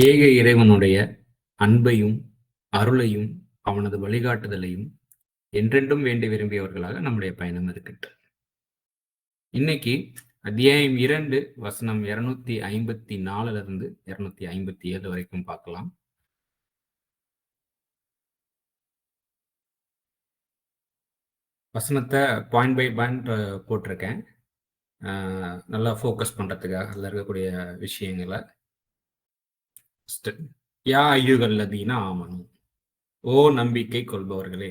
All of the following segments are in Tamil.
ஏக இறைவனுடைய அன்பையும் அருளையும் அவனது வழிகாட்டுதலையும் என்றென்றும் வேண்டி விரும்பியவர்களாக நம்முடைய பயணம் இருக்கட்டு இன்னைக்கு அத்தியாயம் இரண்டு வசனம் இருநூத்தி ஐம்பத்தி நாலுல இருந்து இருநூத்தி ஐம்பத்தி ஏழு வரைக்கும் பார்க்கலாம். வசனத்தை பாயிண்ட் பை பாயிண்ட் போட்டிருக்கேன். நல்லா ஃபோக்கஸ் பண்ணுறதுக்காக அதில் இருக்கக்கூடிய விஷயங்களை First, யா ஐயுகல்லதீனா ஆமனும் ஓ நம்பிக்கை கொள்பவர்களே.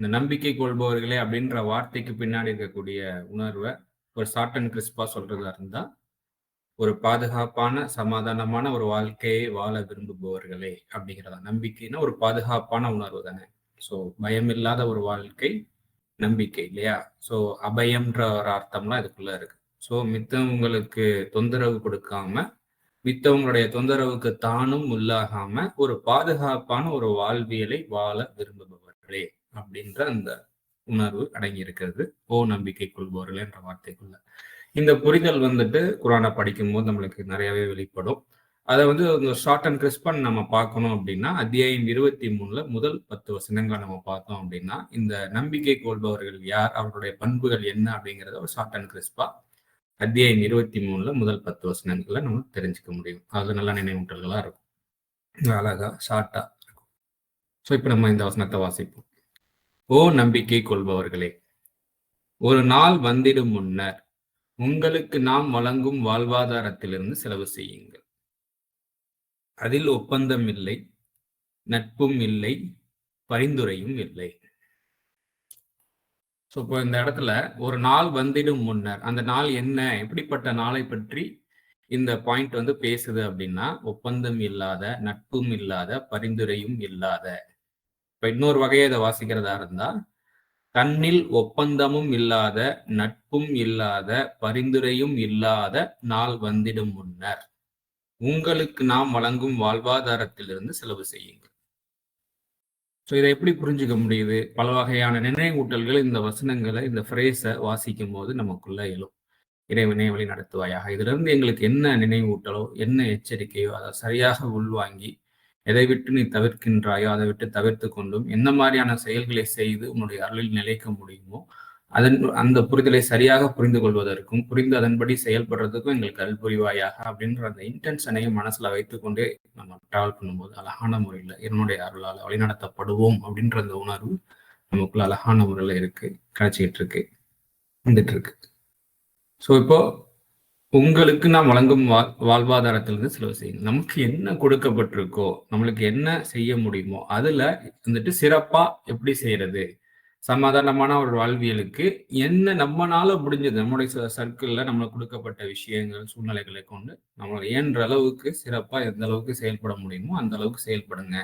இந்த நம்பிக்கை கொள்பவர்களே அப்படின்ற வார்த்தைக்கு பின்னாடி இருக்கக்கூடிய உணர்வை ஒரு ஷார்ட் அண்ட் கிறிஸ்பா சொல்றதா இருந்தா ஒரு பாதுகாப்பான சமாதானமான ஒரு வாழ்க்கையை வாழ விரும்புபவர்களே அப்படிங்கிறதா. நம்பிக்கைன்னா ஒரு பாதுகாப்பான உணர்வு தானே. ஸோ பயம் இல்லாத ஒரு வாழ்க்கை நம்பிக்கை இல்லையா? ஸோ அபயம்ன்ற ஒரு அர்த்தம்லாம் இதுக்குள்ள இருக்கு. ஸோ மித்தவங்களுக்கு தொந்தரவு கொடுக்காம மித்தவங்களுடைய தொந்தரவுக்கு தானும் உள்ளாகாம ஒரு பாதுகாப்பான ஒரு வாழ்வியலை வாழ விரும்புபவர்களே அப்படின்ற அந்த உணர்வு அடங்கி இருக்கிறது ஓ நம்பிக்கை கொள்பவர்கள் என்ற வார்த்தைக்குள்ள. இந்த புரிதல் வந்துட்டு குரானை படிக்கும் போது நம்மளுக்கு நிறையவே வெளிப்படும். அதை வந்து ஷார்ட் அண்ட் கிறிஸ்பன் நம்ம பார்க்கணும் அப்படின்னா அத்தியாயம் இருபத்தி மூணுல முதல் பத்து வசனங்களை நம்ம பார்த்தோம் அப்படின்னா இந்த நம்பிக்கை கொள்பவர்கள் யார் அவர்களுடைய பண்புகள் என்ன அப்படிங்கிறத ஒரு ஷார்ட் அண்ட் கிறிஸ்பா அத்தியாயம் இருபத்தி மூணுல முதல் பத்து வசனங்களை நம்ம தெரிஞ்சுக்க முடியும். அது நல்ல நினைவூட்டல்களா இருக்கும். அழகா ஷார்ட்டா இருக்கும். ஸோ இப்போ நம்ம இந்த வசனத்தை வாசிப்போம். ஓ நம்பிக்கை கொள்பவர்களே ஒரு நாள் வந்திடும் முன்னர் உங்களுக்கு நாம் வழங்கும் வாழ்வாதாரத்திலிருந்து செலவு செய்யுங்கள். அதில் ஒப்பந்தம் இல்லை நட்பும் இல்லை பரிந்துரையும் இல்லை. ஸோ இப்போ இந்த இடத்துல ஒரு நாள் வந்திடும் முன்னர் அந்த நாள் என்ன எப்படிப்பட்ட நாளை பற்றி இந்த பாயிண்ட் வந்து பேசுது அப்படின்னா ஒப்பந்தம் இல்லாத நட்பும் இல்லாத பரிந்துரையும் இல்லாத. இப்போ இன்னொரு வகையை இதை வாசிக்கிறதா இருந்தா தன்னில் ஒப்பந்தமும் இல்லாத நட்பும் இல்லாத பரிந்துரையும் இல்லாத நாள் வந்திடும் முன்னர். உங்களுக்கு நாம் வழங்கும் வாழ்வாதாரத்திலிருந்து செலவு செய்யுங்கள். ஸோ இதை எப்படி புரிஞ்சுக்க முடியுது? பல வகையான நினைவூட்டல்கள் இந்த வசனங்களை இந்த ஃப்ரேஸை வாசிக்கும் போது நமக்குள்ள எழும். இறைவனை வழி நடத்துவாயாக. இதிலிருந்து எங்களுக்கு என்ன நினைவூட்டலோ என்ன எச்சரிக்கையோ அதை சரியாக உள்வாங்கி எதை விட்டு நீ தவிர்க்கின்றாயோ அதை விட்டு தவிர்த்து கொண்டும் என்ன மாதிரியான செயல்களை செய்து உன்னுடைய அருளில் நிலைக்க முடியுமோ அதன் அந்த புரிதலை சரியாக புரிந்து கொள்வதற்கும் புரிந்து அதன்படி செயல்படுறதுக்கும் எங்களுக்கு அருள் அப்படின்ற அந்த இன்டென்ஷனையும் மனசுல வைத்துக்கொண்டே நம்ம டிராவல் பண்ணும்போது அழகான முறையில் என்னுடைய அருளால் வழிநடத்தப்படுவோம் அப்படின்ற அந்த உணர்வு நமக்குள்ள அழகான முறையில் இருக்கு கிடைச்சிக்கிட்டு இருக்கு வந்துட்டு இருக்கு. ஸோ இப்போ உங்களுக்கு நாம் வழங்கும் வாழ் வாழ்வாதாரத்திலிருந்து செலவு செய்யணும் நமக்கு என்ன கொடுக்கப்பட்டிருக்கோ நம்மளுக்கு என்ன செய்ய முடியுமோ அதுல வந்துட்டு சிறப்பா எப்படி செய்யறது? சமாதானமான ஒரு வாழ்வியலுக்கு என்ன நம்மளால முடிஞ்சது? நம்முடைய சர்க்கிளில் நம்மளுக்கு கொடுக்கப்பட்ட விஷயங்கள் சூழ்நிலைகளை கொண்டு நம்ம இயன்ற அளவுக்கு சிறப்பாக எந்த அளவுக்கு செயல்பட முடியுமோ அந்த அளவுக்கு செயல்படுங்க.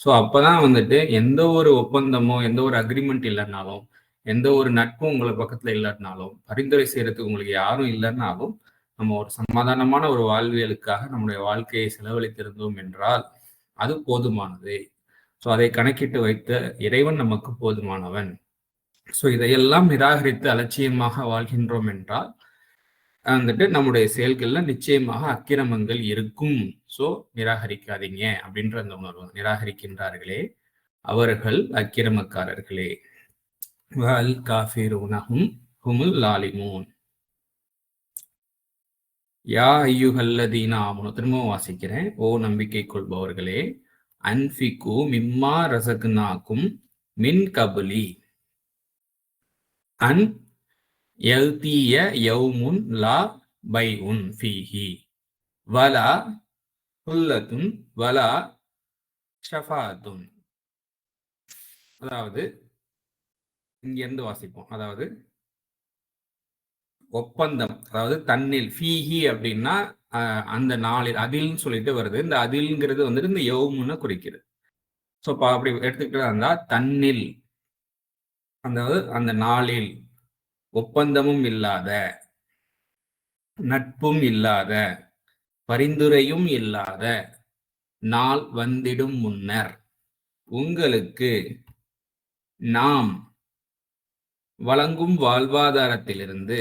ஸோ அப்போதான் வந்துட்டு எந்த ஒரு ஒப்பந்தமோ எந்த ஒரு அக்ரிமெண்ட் இல்லைனாலும் எந்த ஒரு நட்பும் உங்களுக்கு பக்கத்தில் இல்லைனாலும் பரிந்துரை செய்யறதுக்கு உங்களுக்கு யாரும் இல்லைன்னாலும் நம்ம ஒரு சமாதானமான ஒரு வாழ்வியலுக்காக நம்முடைய வாழ்க்கையை செலவழித்திருந்தோம் என்றால் அது போதுமானது. ஸோ அதை கணக்கிட்டு வைத்த இறைவன் நமக்கு போதுமானவன். ஸோ இதையெல்லாம் நிராகரித்து அலட்சியமாக வாழ்கின்றோம் என்றால் வந்துட்டு நம்முடைய செயல்கள்ல நிச்சயமாக அக்கிரமங்கள் இருக்கும். ஸோ நிராகரிக்காதீங்க அப்படின்ற அந்த உணர்வு நிராகரிக்கின்றார்களே. அவர்கள் அக்கிரமக்காரர்களே. வல் உணகும் ஹுமுல் லாலிமோன். யா ஐயுகல்லதீன ஆமனு திரும்பவும் வாசிக்கிறேன். ஓ நம்பிக்கை கொள்பவர்களே. அன்பிக்கு மிம்மா ரசகுனாக்கும் மின் கபலி. அன் எல்திய யௌமுன் லா பை உன் ஃபீஹி. வலா புல்லத்துன் வலா ஷஃபாத்துன். அதாவது இங்க இருந்து வாசிப்போம். அதாவது ஒப்பந்தம் அதாவது தன்னில் ஃபீஹி அப்படின்னா அந்த நாளில் அதில்னு சொல்லிட்டு வருது. இந்த அதில்ங்கிறது வந்துட்டு இந்த யவுமுன்னு குறிக்கிறது. ஸோ அப்படி எடுத்துக்கிட்டதா இருந்தா தன்னில் அதாவது அந்த நாளில் ஒப்பந்தமும் இல்லாத நட்பும் இல்லாத பரிந்துரையும் இல்லாத நாள் வந்திடும் முன்னர் உங்களுக்கு நாம் வழங்கும் வாழ்வாதாரத்திலிருந்து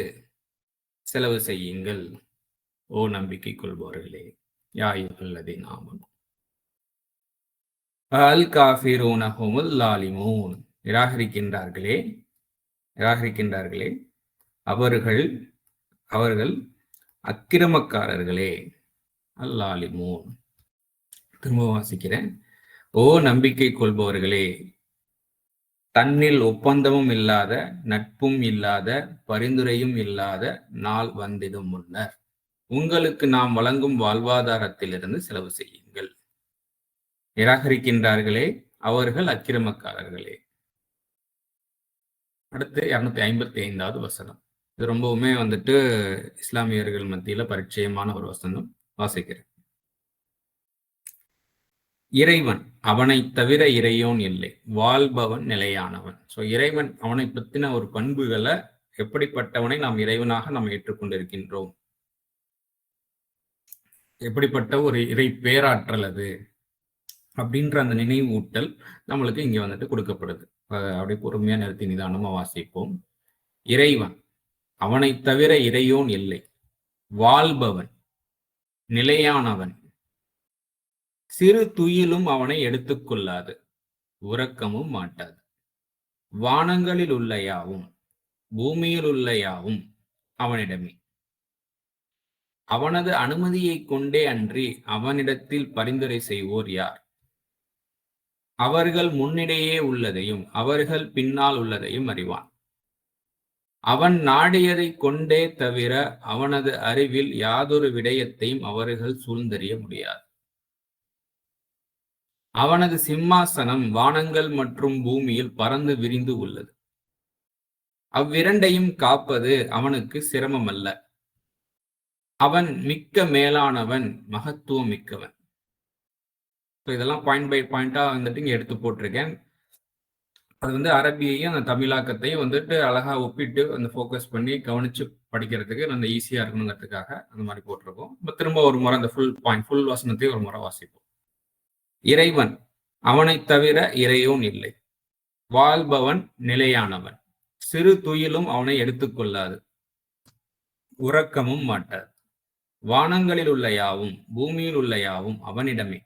செலவு செய்யுங்கள். ஓ நம்பிக்கை கொள்பவர்களே யாயுல்லதி நாமன் அல் காஃபிரூனஹுமுல் லாலிமூன். நிராகரிக்கின்றார்களே நிராகரிக்கின்றார்களே. அவர்கள் அவர்கள் அக்கிரமக்காரர்களே அல்லாலிமூன் திரும்ப வாசிக்கிறேன். ஓ நம்பிக்கை கொள்பவர்களே தன்னில் ஒப்பந்தமும் இல்லாத நட்பும் இல்லாத பரிந்துரையும் இல்லாத நாள் வந்திடும் முன்னர். உங்களுக்கு நாம் வழங்கும் வாழ்வாதாரத்திலிருந்து செலவு செய்யுங்கள். நிராகரிக்கின்றார்களே அவர்கள் அக்கிரமக்காரர்களே. அடுத்து இருநூத்தி ஐம்பத்தி ஐந்தாவது வசனம். இது ரொம்பவுமே வந்துட்டு இஸ்லாமியர்கள் மத்தியில பரிச்சயமான ஒரு வசனம். வாசிக்கிறேன். இறைவன் அவனை தவிர இறையோன் இல்லை. வாழ்பவன் நிலையானவன். ஸோ இறைவன் அவனை பத்தின ஒரு பண்புகளை எப்படிப்பட்டவனை நாம் இறைவனாக நாம் ஏற்றுக்கொண்டிருக்கின்றோம்? எப்படிப்பட்ட ஒரு இறை பேராற்றல் அது? அப்படின்ற அந்த நினைவூட்டல் நம்மளுக்கு இங்க வந்துட்டு கொடுக்கப்படுது. அப்படியே பொறுமையா நிறுத்தி நிதானமா வாசிப்போம். இறைவன் அவனை தவிர இறையோன் இல்லை. வாழ்பவன் நிலையானவன். சிறு துயிலும் அவனை எடுத்துக்கொள்ளாது. உறக்கமும் மாட்டாது. வானங்களில் உள்ள யாவும் பூமியில் உள்ள யாவும் அவனிடமே. அவனது அனுமதியை கொண்டே அன்றி அவனிடத்தில் பரிந்துரை செய்வோர் யார்? அவர்கள் முன்னிடையே உள்ளதையும் அவர்கள் பின்னால் உள்ளதையும் அறிவான். அவன் நாடியதை கொண்டே தவிர அவனது அறிவில் யாதொரு விடயத்தையும் அவர்கள் சூழ்ந்தறிய முடியாது. அவனது சிம்மாசனம் வானங்கள் மற்றும் பூமியில் பறந்து விரிந்து உள்ளது. அவ்விரண்டையும் காப்பது அவனுக்கு சிரமமல்ல. அல்ல அவன் மிக்க மேலானவன் மகத்துவம் மிக்கவன். இதெல்லாம் பாயிண்ட் பை பாயிண்டா வந்துட்டு இங்க எடுத்து போட்டிருக்கேன். அது வந்து அரபியையும் அந்த தமிழாக்கத்தையும் வந்துட்டு அழகா ஒப்பிட்டு அந்த ஃபோக்கஸ் பண்ணி கவனிச்சு படிக்கிறதுக்கு நம்ம ஈஸியா இருக்கணுங்கிறதுக்காக அந்த மாதிரி போட்டிருக்கோம். திரும்ப ஒரு முறை அந்த ஃபுல் பாயிண்ட் ஃபுல் வசனத்தையும் ஒரு முறை வாசிப்போம். இறைவன் அவனை தவிர இறையோன் இல்லை. வாழ்பவன் நிலையானவன். சிறு துயிலும் அவனை எடுத்துக்கொள்ளாது உறக்கமும் மாட்டாது வானங்களில் உள்ள யாவும் பூமியில் உள்ள யாவும் அவனிடமே.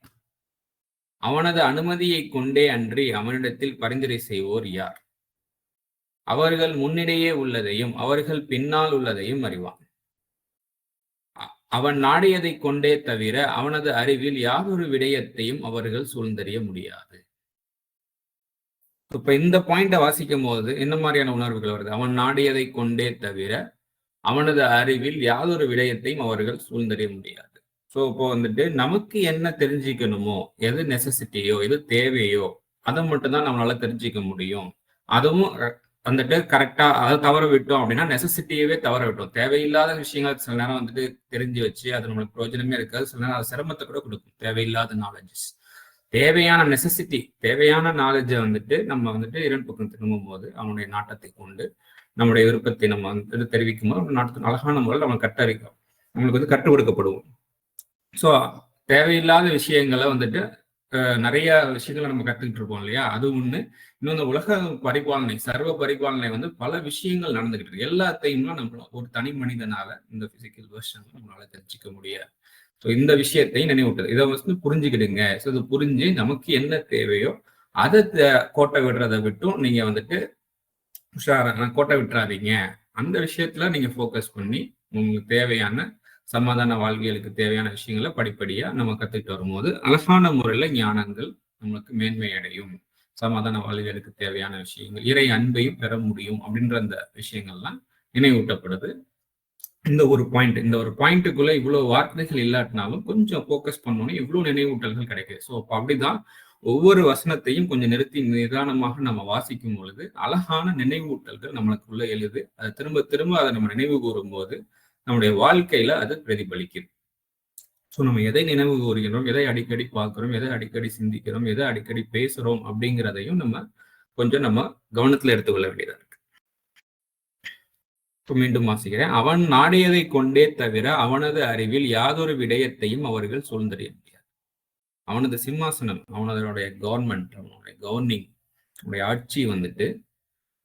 அவனது அனுமதியை கொண்டே அன்றி அவனிடத்தில் பரிந்துரை செய்வோர் யார்? அவர்கள் முன்னிடையே உள்ளதையும் அவர்கள் பின்னால் உள்ளதையும் அறிவான். அவன் நாடியதை கொண்டே தவிர அவனது அறிவில் யாதொரு விடயத்தையும் அவர்கள் சூழ்ந்தறிய முடியாது. இப்ப இந்த பாயிண்ட வாசிக்கும் போது என்ன மாதிரியான உணர்வுகள் வருது? அவன் நாடியதை கொண்டே தவிர அவனது அறிவில் யாதொரு விடயத்தையும் அவர்கள் சூழ்ந்தறிய முடியாது. ஸோ இப்போ வந்துட்டு நமக்கு என்ன தெரிஞ்சுக்கணுமோ எது நெசசிட்டியோ எது தேவையோ அதை மட்டும்தான் நம்மளால தெரிஞ்சுக்க முடியும். அதுவும் வந்துட்டு கரெக்டா அதை தவற விட்டோம் அப்படின்னா நெசசிட்டியவே தவற விட்டோம். தேவையில்லாத விஷயங்கள் சில நேரம் வந்துட்டு தெரிஞ்சு வச்சு அது நம்மளுக்கு பிரயோஜனமே இருக்காது. சில நேரம் சிரமத்தை கூட கொடுக்கும். தேவையில்லாத நாலேஜஸ் தேவையான நெசசிட்டி தேவையான நாலேஜை வந்துட்டு நம்ம வந்துட்டு இரண்டு பக்கம் திரும்பும் போது அவனுடைய நாட்டத்தை கொண்டு நம்முடைய விருப்பத்தை நம்ம வந்து தெரிவிக்கும் போது நாட்டத்தின் அழகான முறையில் நம்ம கட்டறிக்கும் நம்மளுக்கு வந்து கற்றுக் கொடுக்கப்படுவோம். ஸோ தேவையில்லாத விஷயங்களை வந்துட்டு நிறைய விஷயங்களை நம்ம கத்துக்கிட்டு இருப்போம் இல்லையா? அது ஒண்ணு. இன்னொன்று உலக பரிபாலனை சர்வ பரிபாலனை வந்து பல விஷயங்கள் நடந்துகிட்டு இருக்கு. எல்லாத்தையும் நம்ம ஒரு தனி மனிதனால இந்த பிசிக்கல் வெர்ஷன் நம்மளால தெரிஞ்சுக்க முடியாது. ஸோ இந்த விஷயத்தையும் நினைவூட்டுது இதை வந்து புரிஞ்சுக்கிடுங்க. ஸோ இது புரிஞ்சு நமக்கு என்ன தேவையோ அதை கோட்டை விடுறதை விட்டும் நீங்க வந்துட்டு உஷாராக கோட்டை விட்டுறாதீங்க. அந்த விஷயத்துல நீங்க ஃபோக்கஸ் பண்ணி உங்களுக்கு தேவையான சமாதான வாழ்வியலுக்கு தேவையான விஷயங்களை படிப்படியா நம்ம கத்துக்கிட்டு வரும்போது அழகான முறையில ஞானங்கள் நம்மளுக்கு மேன்மை அடையும். சமாதான வாழ்வியலுக்கு தேவையான விஷயங்கள் இறை அன்பையும் பெற முடியும் அப்படின்ற அந்த விஷயங்கள்லாம் நினைவூட்டப்படுது. இந்த ஒரு பாயிண்ட் இந்த ஒரு பாயிண்ட்டுக்குள்ள இவ்வளவு வார்த்தைகள் இல்லாட்டினாலும் கொஞ்சம் ஃபோக்கஸ் பண்ணோன்னே இவ்வளவு நினைவூட்டல்கள் கிடைக்குது. ஸோ அப்போ அப்படிதான் ஒவ்வொரு வசனத்தையும் கொஞ்சம் நிறுத்தி நிதானமாக நம்ம வாசிக்கும் பொழுது அழகான நினைவூட்டல்கள் நம்மளுக்குள்ள எழுது. அதை திரும்ப திரும்ப அதை நம்ம நினைவு கூறும் போது நம்முடைய வாழ்க்கையில அது பிரதிபலிக்குது ஸோ நம்ம எதை நினைவு கூறுகிறோம் எதை அடிக்கடி பார்க்கிறோம் எதை அடிக்கடி சிந்திக்கிறோம் எதை அடிக்கடி பேசுறோம் அப்படிங்கிறதையும் நம்ம கொஞ்சம் நம்ம கவனத்துல எடுத்துக்கொள்ள வேண்டியதா இருக்கு. மீண்டும் வாசிக்கிறேன். அவன் நாடியதை கொண்டே தவிர அவனது அறிவில் யாதொரு விடயத்தையும் அவர்கள் சூழ்ந்தறிய அவனது சிம்மாசனம் அவனதனுடைய கவர்மெண்ட் அவனுடைய கவர்னிங் அவனுடைய ஆட்சி வந்துட்டு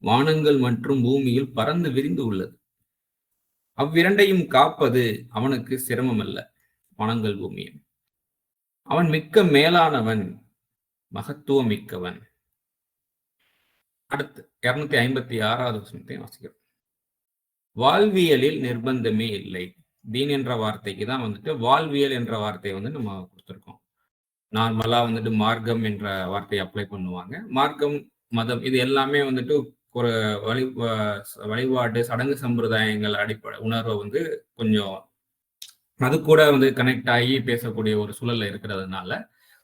வானங்கள் மற்றும் பூமியில் பறந்து விரிந்து உள்ளது. அவ்விரண்டையும் காப்பது அவனுக்கு சிரமம் அல்ல வானங்கள் பூமியும் அவன் மிக்க மேலானவன் மகத்துவம் மிக்கவன் அடுத்து இருநூத்தி ஐம்பத்தி ஆறாவது வசனத்தை வாசிக்கிறோம். வாழ்வியலில் நிர்பந்தமே இல்லை. தீன் என்ற வார்த்தைக்கு தான் வந்துட்டு வாழ்வியல் என்ற வார்த்தையை வந்து நம்ம கொடுத்துருக்கோம். நார்மலா வந்துட்டு மார்க்கம் என்ற வார்த்தையை அப்ளை பண்ணுவாங்க. மார்க்கம் மதம் இது எல்லாமே வந்துட்டு ஒரு வழி வழிபாடு சடங்கு சம்பிரதாயங்கள் அடிப்படை உணர்வை வந்து கொஞ்சம் அது கூட வந்து கனெக்ட் ஆகி பேசக்கூடிய ஒரு சூழல்ல இருக்கிறதுனால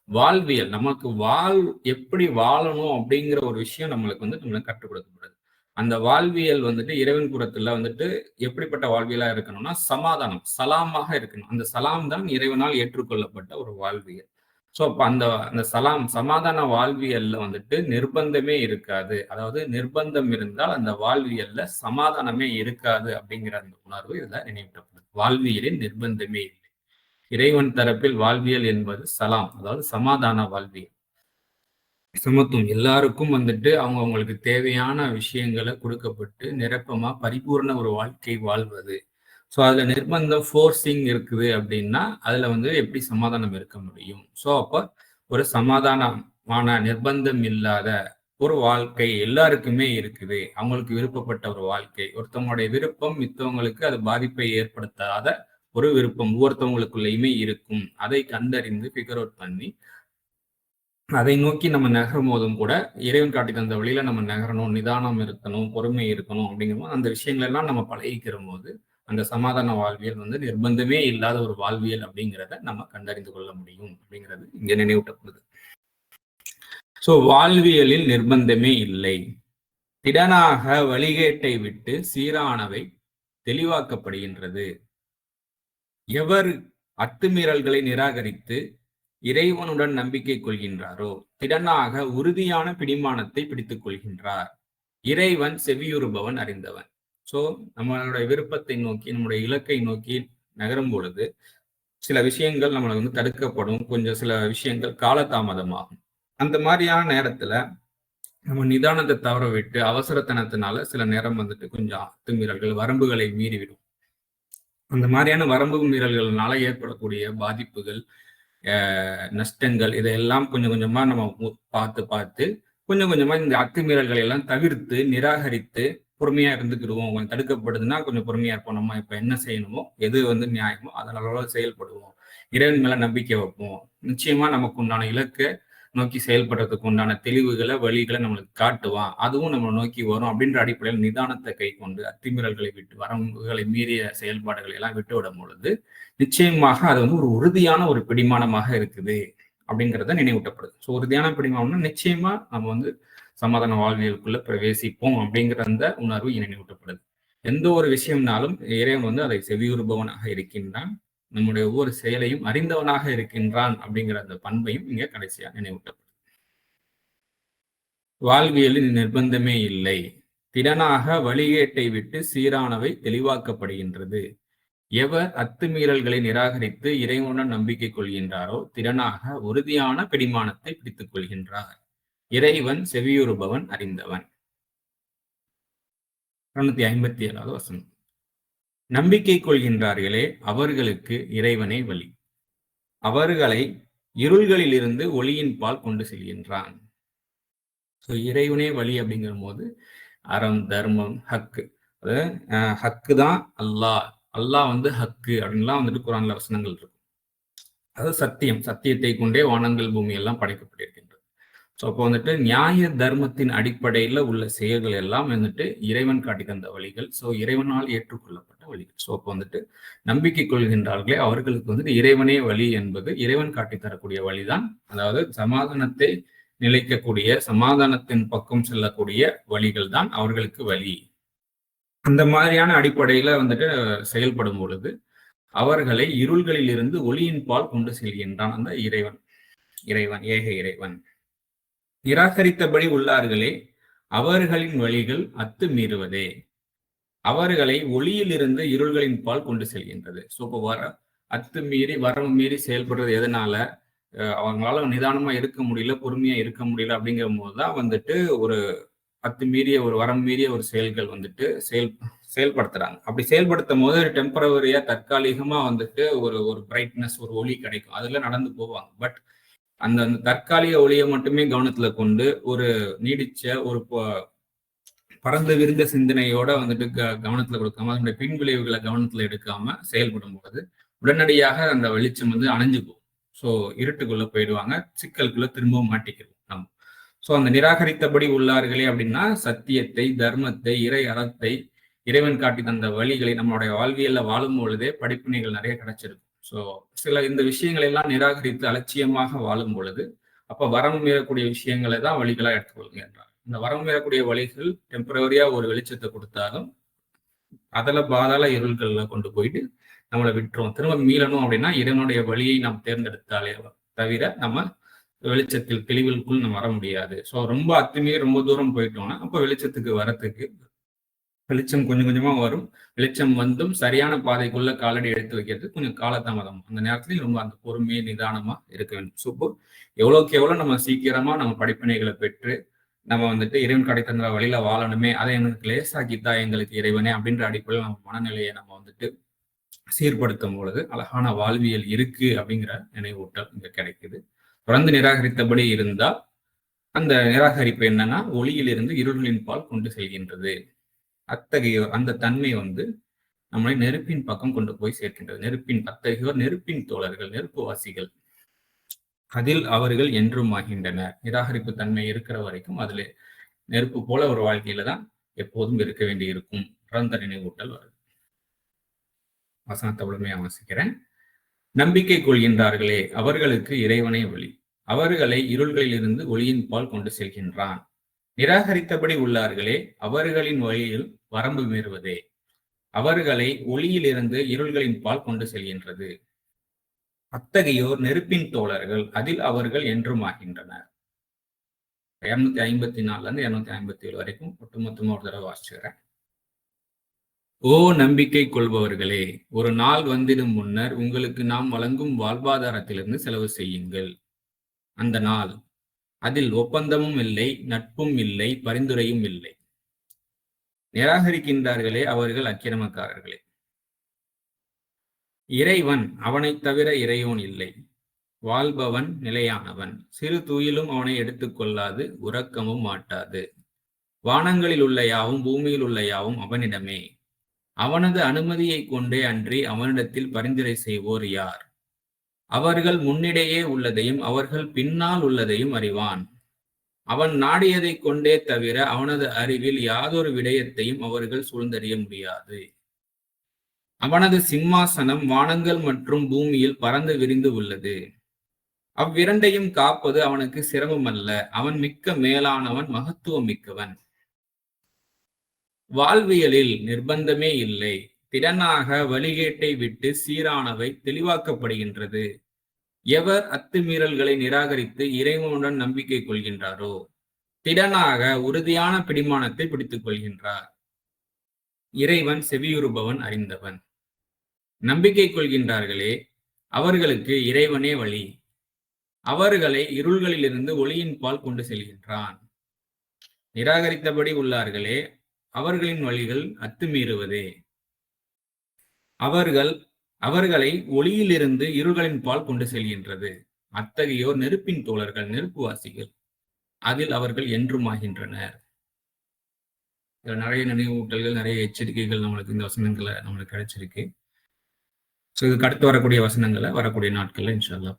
வாழ்வியல் நமக்கு வாழ் எப்படி வாழணும் அப்படிங்கிற ஒரு விஷயம் நம்மளுக்கு வந்து நம்மளுக்கு கற்றுக் கொடுக்கப்படுது அந்த வாழ்வியல் வந்துட்டு இறைவன் புறத்துல வந்துட்டு எப்படிப்பட்ட வாழ்வியலா இருக்கணும்னா சமாதானம் சலாமாக இருக்கணும். அந்த சலாம் தான் இறைவனால் ஏற்றுக்கொள்ளப்பட்ட ஒரு வாழ்வியல். ஸோ அப்போ அந்த அந்த சலாம் சமாதான வாழ்வியல்ல வந்துட்டு நிர்பந்தமே இருக்காது. அதாவது நிர்பந்தம் இருந்தால் அந்த வாழ்வியல்ல சமாதானமே இருக்காது அப்படிங்கிற அந்த உணர்வு இதில் நினைவூட்டப்படுது வாழ்வியலின் நிர்பந்தமே இல்லை. இறைவன் தரப்பில் வாழ்வியல் என்பது சலாம் அதாவது சமாதான வாழ்வியல். சமத்துவம் எல்லாருக்கும் வந்துட்டு அவங்க அவங்களுக்கு தேவையான விஷயங்களை கொடுக்கப்பட்டு நிரப்பமா பரிபூர்ண ஒரு வாழ்க்கை வாழ்வது. ஸோ அதில் நிர்பந்தம் ஃபோர்ஸிங் இருக்குது அப்படின்னா அதில் வந்து எப்படி சமாதானம் இருக்க முடியும்? ஸோ அப்போ ஒரு சமாதானமான நிர்பந்தம் இல்லாத ஒரு வாழ்க்கை எல்லாருக்குமே இருக்குது. அவங்களுக்கு விருப்பப்பட்ட ஒரு வாழ்க்கை. ஒருத்தவங்களுடைய விருப்பம் மித்தவங்களுக்கு அது பாதிப்பை ஏற்படுத்தாத ஒரு விருப்பம் ஒவ்வொருத்தவங்களுக்குள்ளேயுமே இருக்கும். அதை கண்டறிந்து ஃபிகர் அவுட் பண்ணி அதை நோக்கி நம்ம நகரும் போதும் கூட இறைவன் காட்டி தந்த வழியில நம்ம நகரணும் நிதானம் இருக்கணும் பொறுமை இருக்கணும் அப்படிங்கிற அந்த விஷயங்கள் எல்லாம் நம்ம பழகிக்கிற போது அந்த சமாதான வாழ்வியல் வந்து நிர்பந்தமே இல்லாத ஒரு வாழ்வியல் அப்படிங்கிறத நம்ம கண்டறிந்து கொள்ள முடியும் அப்படிங்கிறது இங்க நினைவூட்டப்படுது சோ வாழ்வியலில் நிர்பந்தமே இல்லை. திடனாக வழிகேட்டை விட்டு சீரானவை தெளிவாக்கப்படுகின்றது. எவர் அத்துமீறல்களை நிராகரித்து இறைவனுடன் நம்பிக்கை கொள்கின்றாரோ திடனாக உறுதியான பிடிமானத்தை பிடித்துக் கொள்கின்றார். இறைவன் செவியுறுபவன் அறிந்தவன். ஸோ நம்மளுடைய விருப்பத்தை நோக்கி நம்முடைய இலக்கை நோக்கி நகரும் பொழுது சில விஷயங்கள் நம்மளை வந்து தடுக்கப்படும். கொஞ்சம் சில விஷயங்கள் காலதாமதமாகும். அந்த மாதிரியான நேரத்துல நம்ம நிதானத்தை தவற விட்டு அவசரத்தனத்தினால சில நேரம் வந்துட்டு கொஞ்சம் அத்துமீறல்கள் வரம்புகளை மீறிவிடும். அந்த மாதிரியான வரம்பு மீறல்கள்னால ஏற்படக்கூடிய பாதிப்புகள் நஷ்டங்கள் இதையெல்லாம் கொஞ்சம் கொஞ்சமா நம்ம பார்த்து பார்த்து கொஞ்சம் கொஞ்சமா இந்த அத்துமீறல்களை எல்லாம் தவிர்த்து நிராகரித்து பொறுமையா இருந்துக்கிடுவோம். கொஞ்சம் தடுக்கப்படுதுன்னா கொஞ்சம் பொறுமையா இருப்போம். நம்ம இப்ப என்ன செய்யணுமோ எது வந்து நியாயமோ அதனால செயல்படுவோம். இறைவன் மேல நம்பிக்கை வைப்போம். நிச்சயமா நமக்கு உண்டான இலக்கை நோக்கி செயல்படுறதுக்கு உண்டான தெளிவுகளை வழிகளை நம்மளுக்கு காட்டுவான். அதுவும் நம்ம நோக்கி வரும் அப்படின்ற அடிப்படையில் நிதானத்தை கை கொண்டு அத்திமீறல்களை விட்டு வரம்புகளை மீறிய செயல்பாடுகளை எல்லாம் விட்டு விடும் பொழுது நிச்சயமாக அது வந்து ஒரு உறுதியான ஒரு பிடிமானமாக இருக்குது. அப்படிங்கிறத நினைவூட்டப்படுது. ஸோ ஒரு தியானம் பிடிமானம்னா நிச்சயமா நம்ம வந்து சமாதான வாழ்வியலுக்குள்ள பிரவேசிப்போம் அப்படிங்கிற அந்த உணர்வு நினைவூட்டப்படுது. எந்த ஒரு விஷயம்னாலும் இறைவன் வந்து அதை செவியுறுபவனாக இருக்கின்றான். நம்முடைய ஒவ்வொரு செயலையும் அறிந்தவனாக இருக்கின்றான் அப்படிங்கிற அந்த பண்பையும் இங்கே கடைசியா நினைவூட்டப்படுது. வாழ்வியலில் நிர்பந்தமே இல்லை. திறனாக வழிகேட்டை விட்டு சீரானவை தெளிவாக்கப்படுகின்றது. எவர் அத்துமீறல்களை நிராகரித்து இறைவனுடன் நம்பிக்கை கொள்கின்றாரோ திறனாக உறுதியான பிடிமானத்தை பிடித்துக் கொள்கின்றார். இறைவன் செவியுறுபவன் அறிந்தவன். இருநூத்தி ஐம்பத்தி ஏழாவது வசனம். நம்பிக்கை கொள்கின்றார்களே அவர்களுக்கு இறைவனே வழி. அவர்களை இருள்களில் இருந்து ஒளியின் பால் கொண்டு செல்கின்றான். ஸோ இறைவனே வழி அப்படிங்கிற போது அறம் தர்மம் ஹக்கு. ஹக்கு தான் அல்லாஹ். அல்லாஹ் வந்து ஹக்கு அப்படின்லாம் வந்துட்டு குரான்ல வசனங்கள் இருக்கும். அது சத்தியம். சத்தியத்தை கொண்டே வானங்கள் பூமி எல்லாம் படைக்கப்பட்டிருக்கின்றது. ஸோ அப்போ வந்துட்டு நியாய தர்மத்தின் அடிப்படையில் உள்ள செயல்கள் எல்லாம் வந்துட்டு இறைவன் காட்டி தந்த வழிகள். ஸோ இறைவனால் ஏற்றுக்கொள்ளப்பட்ட வழிகள். ஸோ அப்போ வந்துட்டு நம்பிக்கை கொள்கின்றார்களே அவர்களுக்கு வந்துட்டு இறைவனே வழி என்பது இறைவன் காட்டி தரக்கூடிய வழிதான். அதாவது சமாதானத்தை நிலைக்கக்கூடிய சமாதானத்தின் பக்கம் செல்லக்கூடிய வழிகள் தான் அவர்களுக்கு வழி. அந்த மாதிரியான அடிப்படையில வந்துட்டு செயல்படும் பொழுது அவர்களை இருள்களில் இருந்து ஒளியின் பால் கொண்டு செல்கின்றான் அந்த இறைவன். இறைவன் ஏக இறைவன். நிராகரித்தபடி உள்ளார்களே அவர்களின் வழிகள் அத்து மீறுவதே. அவர்களை ஒளியிலிருந்து இருள்களின் பால் கொண்டு செல்கின்றது. ஸோ இப்போ வர அத்து மீறி வரம் மீறி செயல்படுறது எதனால? அவங்களால நிதானமா இருக்க முடியல பொறுமையா இருக்க முடியல அப்படிங்கிற போது தான் வந்துட்டு ஒரு அத்து மீறிய ஒரு வரம் மீறிய ஒரு செயல்கள் வந்துட்டு செயல் செயல்படுத்துறாங்க. அப்படி செயல்படுத்தும் போது டெம்பரவரியா தற்காலிகமா வந்துட்டு ஒரு ஒரு பிரைட்னஸ் ஒரு ஒளி கிடைக்கும். அதுல நடந்து போவாங்க. பட் அந்த அந்த தற்காலிக ஒளியை மட்டுமே கவனத்துல கொண்டு ஒரு நீடிச்ச ஒரு பறந்து விரிந்த சிந்தனையோட வந்துட்டு கவனத்துல கொடுக்காம அதனுடைய பின் விளைவுகளை கவனத்துல எடுக்காம செயல்படும் போது உடனடியாக அந்த வெளிச்சம் வந்து அணைஞ்சு போகும். ஸோ இருட்டுக்குள்ள போயிடுவாங்க. சிக்கலுக்குள்ள திரும்பவும் மாட்டிக்கிறோம் ஸோ அந்த நிராகரித்தபடி உள்ளார்களே அப்படின்னா சத்தியத்தை தர்மத்தை இறை அறத்தை இறைவன் காட்டி தந்த வழிகளை நம்மளுடைய வாழ்வியல்ல வாழும் பொழுதே படிப்பினைகள் நிறைய கிடைச்சிருக்கும். ஸோ சில இந்த விஷயங்களை எல்லாம் நிராகரித்து அலட்சியமாக வாழும் பொழுது அப்ப வரம் மீறக்கூடிய விஷயங்களை தான் வழிகளா எடுத்துக்கொள்ளுங்க என்றார். இந்த வரம் மீறக்கூடிய வழிகள் டெம்பரவரியா ஒரு வெளிச்சத்தை கொடுத்தாலும் அதில் பாதாள இருள்களில் கொண்டு போயிட்டு நம்மளை விட்டுரும். திரும்ப மீளணும் அப்படின்னா இறைவனுடைய வழியை நாம் தேர்ந்தெடுத்தாலே தவிர நம்ம வெளிச்சத்தில் தெளிவுக்குள் நம்ம வர முடியாது. ஸோ ரொம்ப அத்துமே ரொம்ப தூரம் போயிட்டோம்னா அப்போ வெளிச்சத்துக்கு வரத்துக்கு வெளிச்சம் கொஞ்சம் கொஞ்சமாக வரும். வெளிச்சம் வந்தும் சரியான பாதைக்குள்ள காலடி எடுத்து வைக்கிறது கொஞ்சம் காலதாமதம். அந்த நேரத்துலையும் ரொம்ப அந்த பொறுமையை நிதானமாக இருக்க வேண்டும். ஸோ எவ்வளோக்கு எவ்வளோ நம்ம சீக்கிரமாக நம்ம படிப்பினைகளை பெற்று நம்ம வந்துட்டு இறைவன் கிடைத்த வழியில வாழணுமே அதை எனக்கு லேசாக்கித்தா எங்களுக்கு இறைவனே அப்படின்ற அடிப்படையில் நம்ம மனநிலையை நம்ம வந்துட்டு சீர்படுத்தும் பொழுது அழகான வாழ்வியல் இருக்கு அப்படிங்கிற நினைவூட்டல் இங்க கிடைக்குது. தொடர்ந்து நிராகரித்தபடி இருந்தால் அந்த நிராகரிப்பு என்னன்னா ஒளியிலிருந்து இருளின் பால் கொண்டு செல்கின்றது. அத்தகையோர் அந்த தன்மை வந்து நம்மளை நெருப்பின் பக்கம் கொண்டு போய் சேர்க்கின்றது. நெருப்பின் அத்தகையோர் நெருப்பின் தோழர்கள் நெருப்புவாசிகள். அதில் அவர்கள் என்றும் ஆகின்றனர் நிராகரிப்பு தன்மை இருக்கிற வரைக்கும் அதுல நெருப்பு போல ஒரு வாழ்க்கையில தான் எப்போதும் இருக்க வேண்டி இருக்கும் பிறந்த நினைவூட்டல் வருது. வசனத்தை உடனே வாசிக்கிறேன். நம்பிக்கை கொள்கின்றார்களே அவர்களுக்கு இறைவனை ஒளி அவர்களை இருள்களில் இருந்து ஒளியின் பால் கொண்டு செல்கின்றான். நிராகரித்தபடி உள்ளார்களே அவர்களின் வழியில் வரம்பு மீறுவதே. அவர்களை ஒளியிலிருந்து இருள்களின் பால் கொண்டு செல்கின்றது. அத்தகையோர் நெருப்பின் தோழர்கள் அதில் அவர்கள் என்றும் ஆகின்றனர். இரநூத்தி ஐம்பத்தி நாலுல இருந்து இரநூத்தி ஐம்பத்தி ஏழு வரைக்கும் ஒட்டுமொத்தமாக ஒரு தடவை வாசிச்சுக்கிறேன் ஓ நம்பிக்கை கொள்பவர்களே ஒரு நாள் வந்திடும் முன்னர் உங்களுக்கு நாம் வழங்கும் வாழ்வாதாரத்திலிருந்து செலவு செய்யுங்கள். அந்த நாள். அதில் ஒப்பந்தமும் இல்லை நட்பும் இல்லை பரிந்துரையும் இல்லை. நிராகரிக்கின்றார்களே அவர்கள் அக்கிரமக்காரர்களே. இறைவன் அவனைத் தவிர இறையோன் இல்லை. வாழ்பவன் நிலையானவன். சிறு தூயிலும் அவனை எடுத்துக்கொள்ளாது உறக்கமும் மாட்டாது. வானங்களில் உள்ள யாவும் பூமியில் உள்ள யாவும் அவனிடமே. அவனது அனுமதியை கொண்டே அன்றி அவனிடத்தில் பரிந்துரை செய்வோர் யார்? அவர்கள் முன்னிடையே உள்ளதையும் அவர்கள் பின்னால் உள்ளதையும் அறிவான். அவன் நாடியதை கொண்டே தவிர அவனது அறிவில் யாதொரு விடயத்தையும் அவர்கள் சூழ்ந்தறிய முடியாது. அவனது சிம்மாசனம் வானங்கள் மற்றும் பூமியில் பறந்து விரிந்து உள்ளது. அவ்விரண்டையும் காப்பது அவனுக்கு சிரமமல்ல. அவன் மிக்க மேலானவன் மகத்துவம் மிக்கவன். வாழ்வியலில் நிர்பந்தமே இல்லை. திறனாக வழிகேட்டை விட்டு சீரானவை தெளிவாக்கப்படுகின்றது. எவர் அத்துமீறல்களை நிராகரித்து இறைவனுடன் நம்பிக்கை கொள்கின்றாரோ? திடனாக உறுதியான பிடிமானத்தை பிடித்துக் கொள்கின்றார். இறைவன் செவியுறுபவன் அறிந்தவன். நம்பிக்கை கொள்கின்றார்களே அவர்களுக்கு இறைவனே வழி. அவர்களை இருள்களிலிருந்து ஒளியின் பால் கொண்டு செல்கின்றான். நிராகரித்தபடி உள்ளார்களே அவர்களின் வழிகள் அத்துமீறுவதே. அவர்கள் அவர்களை ஒளியிலிருந்து இருள்களின் பால் கொண்டு செல்கின்றது. அத்தகையோர் நெருப்பின் தோழர்கள் நெருப்புவாசிகள். அதில் அவர்கள் என்றும் ஆகின்றனர். நிறைய நினைவூட்டல்கள் நிறைய எச்சரிக்கைகள் நம்மளுக்கு இந்த வசனங்களை நம்மளுக்கு கிடைச்சிருக்கு. ஸோ இதுக்கு அடுத்து வரக்கூடிய வசனங்களை வரக்கூடிய நாட்கள்ல இன்ஷால்லா